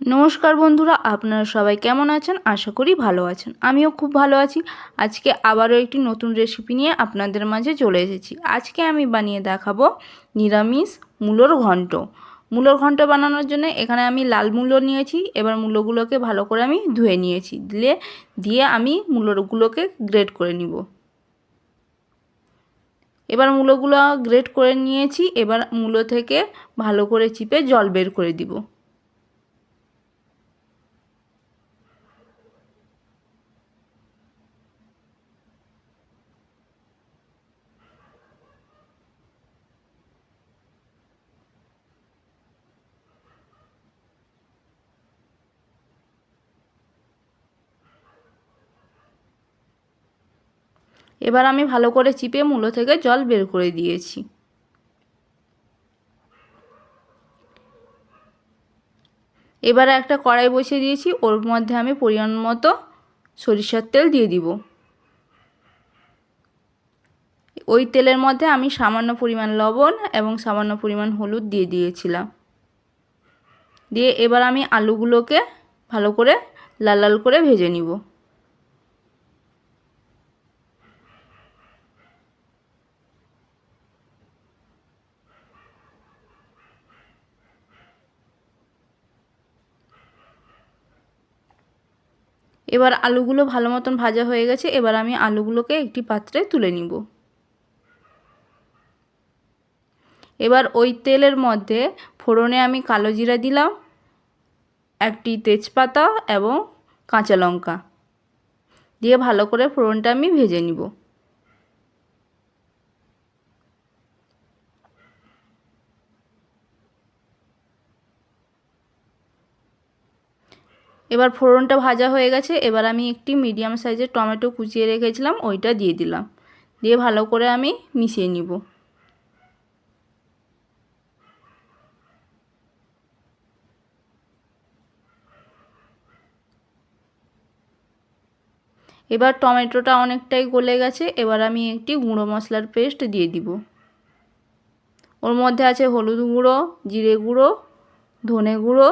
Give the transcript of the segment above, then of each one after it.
নমস্কার বন্ধুরা, আপনারা সবাই কেমন আছেন? আশা করি ভালো আছেন। আমিও খুব ভালো আছি। আজকে আবারও একটি নতুন রেসিপি নিয়ে আপনাদের মাঝে চলে এসেছি। আজকে আমি বানিয়ে দেখাবো নিরামিষ মূলোর ঘন্ট। মূলোর ঘন্ট বানানোর জন্য এখানে আমি লাল মূলো নিয়েছি। এবার মূলোগুলোকে ভালো করে আমি ধুয়ে নিয়েছি। দিলে, দিয়ে আমি মূলোগুলোকে গ্রেট করে নিব। এবার মূলোগুলো গ্রেট করে নিয়েছি। এবার মূলো থেকে ভালো করে চিপে জল বের করে দিব। এবার আমি ভালো করে চিপে মূলো থেকে জল বের করে দিয়েছি। এবার একটা কড়াই বসিয়ে দিয়েছি, ওর মধ্যে আমি পরিমাণ মতো সরিষার তেল দিয়ে দিব। ওই তেলের মধ্যে আমি সামান্য পরিমাণ লবণ এবং সামান্য পরিমাণ হলুদ দিয়ে দিয়েছিলাম। দিয়ে এবার আমি আলুগুলোকে ভালো করে লাল লাল করে ভেজে নিব। এবার আলুগুলো ভালো মতন ভাজা হয়ে গেছে, এবার আমি আলুগুলোকে একটি পাত্রে তুলে নিব। এবার ওই তেলের মধ্যে ফোড়নে আমি কালো জিরা দিলাম, একটি তেজপাতা এবং কাঁচা লঙ্কা দিয়ে ভালো করে ফোড়নটা আমি ভেজে নিব। এবার ফোড়নটা ভাজা হয়ে গেছে, এবার আমি একটি মিডিয়াম সাইজের টমেটো কুচিয়ে রেখেছিলাম, ওইটা দিয়ে দিলাম। দিয়ে ভালো করে আমি মিশিয়ে নিব। এবার টমেটোটা অনেকটাই গলে গেছে, এবার আমি একটি গুঁড়ো মশলার পেস্ট দিয়ে দিব। ওর মধ্যে আছে হলুদ গুঁড়ো, জিরে গুঁড়ো, ধনে গুঁড়ো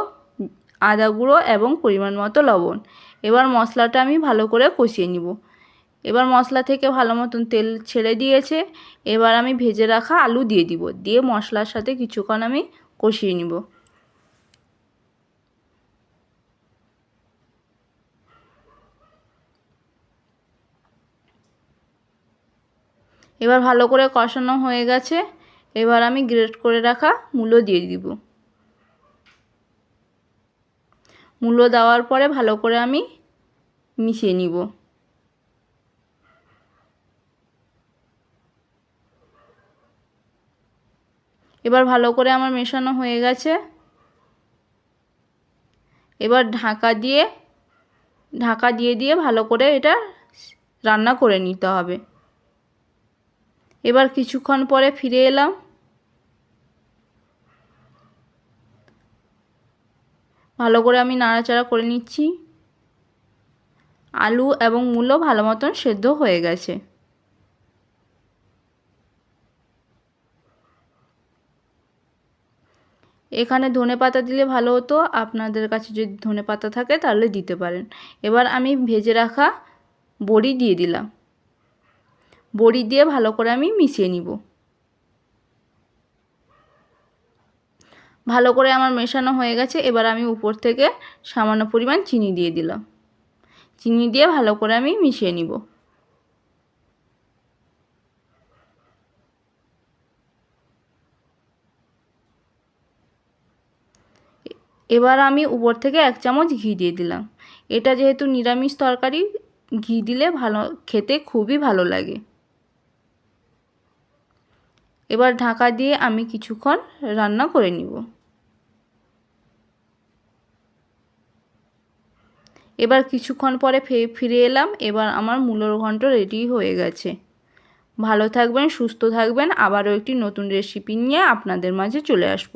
আদা গুঁড়ো এবং পরিমাণ মতো লবণ। এবার মশলাটা আমি ভালো করে কষিয়ে নিব। এবার মশলা থেকে ভালো মতন তেল ছেড়ে দিয়েছে। এবার আমি ভেজে রাখা আলু দিয়ে দিব। দিয়ে মশলার সাথে কিছুক্ষণ আমি কষিয়ে নিব। এবার ভালো করে কষানো হয়ে গেছে। এবার আমি গ্রেট করে রাখা মূলো দিয়ে দিব। মূলো দেওয়ার পরে ভালো করে আমি মিশিয়ে নিব। এবার ভালো করে আমার মেশানো হয়ে গেছে। এবার ঢাকা দিয়ে ঢাকা দিয়ে দিয়ে ভালো করে এটা রান্না করে নিতে হবে। এবার কিছুক্ষণ পরে ফিরে এলাম। ভালো করে আমি নাড়াচাড়া করে নিচ্ছি। আলু এবং মূলো ভালো মতন সেদ্ধ হয়ে গেছে। এখানে ধনে পাতা দিলে ভালো হতো। আপনাদের কাছে যদি ধনে পাতা থাকে তাহলে দিতে পারেন। এবার আমি ভেজে রাখা বড়ি দিয়ে দিলাম। বড়ি দিয়ে ভালো করে আমি মিশিয়ে নিব। ভালো করে আমার মেশানো হয়ে গেছে, এবার আমি উপর থেকে সামান্য পরিমাণ চিনি দিয়ে দিলাম। চিনি দিয়ে ভালো করে আমি মিশিয়ে নিব। এবার আমি উপর থেকে এক চামচ ঘি দিয়ে দিলাম। এটা যেহেতু নিরামিষ তরকারি, ঘি দিলে ভালো, খেতে খুবই ভালো লাগে। এবার ঢাকা দিয়ে আমি কিছুক্ষণ রান্না করে নিব। এবার কিছুক্ষণ পরে ফিরে এলাম, এবার আমার মূলর ঘণ্ট রেডি হয়ে গেছে। ভালো থাকবেন, সুস্থ থাকবেন, আবারও একটি নতুন রেসিপি নিয়ে আপনাদের মাঝে চলে আসব।